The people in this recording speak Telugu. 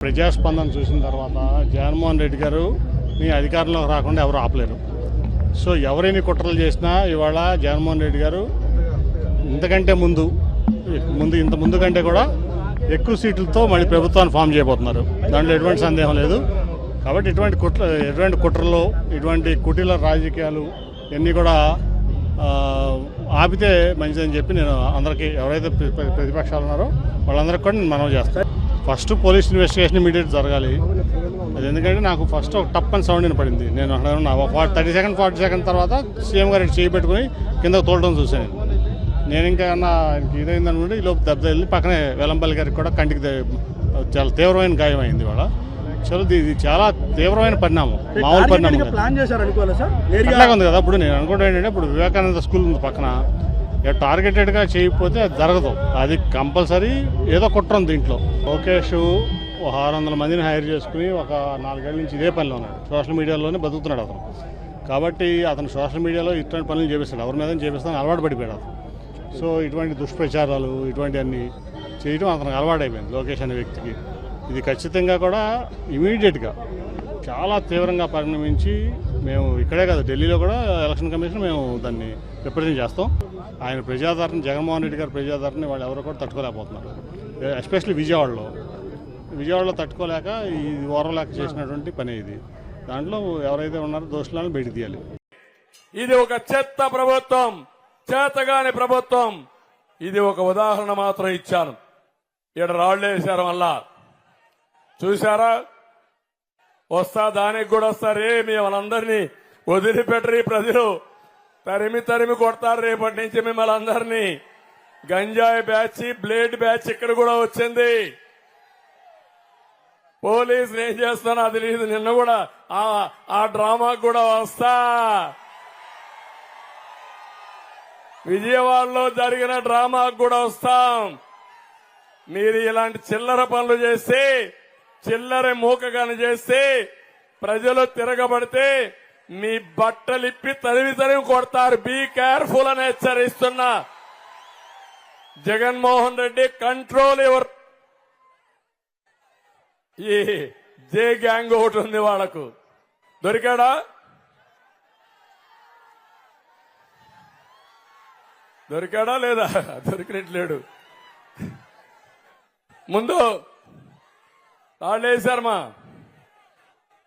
ప్రజాస్పందన చూసిన తర్వాత జగన్మోహన్ రెడ్డి గారు మీ అధికారంలోకి రాకుండా ఎవరు ఆపలేరు. సో ఎవరైనా కుట్రలు చేసినా ఇవాళ జగన్మోహన్ రెడ్డి గారు ఇంతకంటే ముందు ముందు ఇంత ముందు కంటే కూడా ఎక్కువ సీట్లతో మళ్ళీ ప్రభుత్వాన్ని ఫామ్ చేయబోతున్నారు. దాంట్లో ఎటువంటి సందేహం లేదు. కాబట్టి ఇటువంటి కుట్ర ఎటువంటి కుట్రలు ఇటువంటి కుటీల రాజకీయాలు ఇవన్నీ కూడా ఆపితే మంచిదని చెప్పి నేను అందరికీ ఎవరైతే ప్ర- ప్రతిపక్షాలు ఉన్నారో వాళ్ళందరికీ కూడా నేను మనవి చేస్తాను. ఫస్ట్ పోలీస్ ఇన్వెస్టిగేషన్ ఇమీడియట్ జరగాలి. అది ఎందుకంటే నాకు ఫస్ట్ ఒక టప్ అని సౌండ్ వినపడింది. నేను అక్కడ ఉన్నా థర్టీ సెకండ్ ఫార్టీ సెకండ్ తర్వాత సీఎం గారు చేయి పెట్టుకుని కింద తోలడం చూశాను. నేను ఇంకా ఏమన్నా ఇదైందనుకుంటే ఈ లోపు దెబ్బ వెళ్ళి పక్కనే వెలంపల్లి గారికి కూడా కంటికి చాలా తీవ్రమైన గాయం అయింది వాళ్ళ చలో ఇది చాలా తీవ్రమైన పరిణామం. మామూలు పరిణామం ఉంది కదా. ఇప్పుడు నేను అనుకుంటా ఏంటంటే ఇప్పుడు వివేకానంద స్కూల్ ఉంది పక్కన. ఇక టార్గెటెడ్గా చేయకపోతే అది జరగదు. అది కంపల్సరీ ఏదో కుట్ర ఉంది దీంట్లో. లోకేష్ ఒక ఆరు వందల మందిని హైర్ చేసుకుని ఒక నాలుగేళ్ళ నుంచి ఇదే పనిలో ఉన్నాడు. సోషల్ మీడియాలోనే బతుకుతున్నాడు అతను. కాబట్టి అతను సోషల్ మీడియాలో ఇటువంటి పనులు చేపిస్తాడు. ఎవరి మీద చేపిస్తాను అలవాటు పడిపోయాడు అతను. సో ఇటువంటి దుష్ప్రచారాలు ఇటువంటివన్నీ చేయడం అతనికి అలవాటు అయిపోయింది లోకేష్ అనే వ్యక్తికి. ఇది ఖచ్చితంగా కూడా ఇమీడియట్గా చాలా తీవ్రంగా పరిణమించి మేము ఇక్కడే కాదు ఢిల్లీలో కూడా ఎలక్షన్ కమిషన్ మేము దాన్ని రిప్రజెంట్ చేస్తాం. ఆయన ప్రజాదరణ జగన్మోహన్ రెడ్డి గారి ప్రజాదరణ వాళ్ళు ఎవరు కూడా తట్టుకోలేకపోతున్నారు. ఎస్పెషల్లీ విజయవాడలో. విజయవాడలో తట్టుకోలేక ఈ ఓరలేక చేసినటువంటి పని ఇది. దాంట్లో ఎవరైతే ఉన్నారో దోషులను బయట తీయాలి. ఇది ఒక చెత్త ప్రభుత్వం చేతగాని ప్రభుత్వం. ఇది ఒక ఉదాహరణ మాత్రం ఇచ్చాను. ఇక్కడ రాళ్ళు వేసారు మళ్ళా. చూశారా? వస్తా దానికి కూడా వస్తారే మిమ్మల్ని అందరినీ వదిలిపెట్టరు ప్రజలు. తరిమి తరిమి కొడతారు రేపటి నుంచి మిమ్మల్ని అందరినీ. గంజాయి బ్యాచ్ బ్లేడ్ బ్యాచ్ ఇక్కడ కూడా వచ్చింది. పోలీసులు ఏం చేస్తానో అది లేదు నిన్న కూడా ఆ డ్రామా కూడా వస్తా. విజయవాడలో జరిగిన డ్రామాకు కూడా వస్తాం. మీరు ఇలాంటి చిల్లర పనులు చేస్తే చిల్లర మూకగాని చేస్తే ప్రజలు తిరగబడితే మీ బట్టలిప్పి తరివి తరివి కొడతారు. బీ కేర్ఫుల్ అని హెచ్చరిస్తున్నా. జగన్మోహన్ రెడ్డి కంట్రోల్ ఎవరు? ఈ జే గ్యాంగ్ ఒకటి ఉంది వాళ్ళకు. దొరికాడా? దొరికాడా లేదా? దొరికినట్లేడు. ముందు వాళ్ళు వేశారమ్మా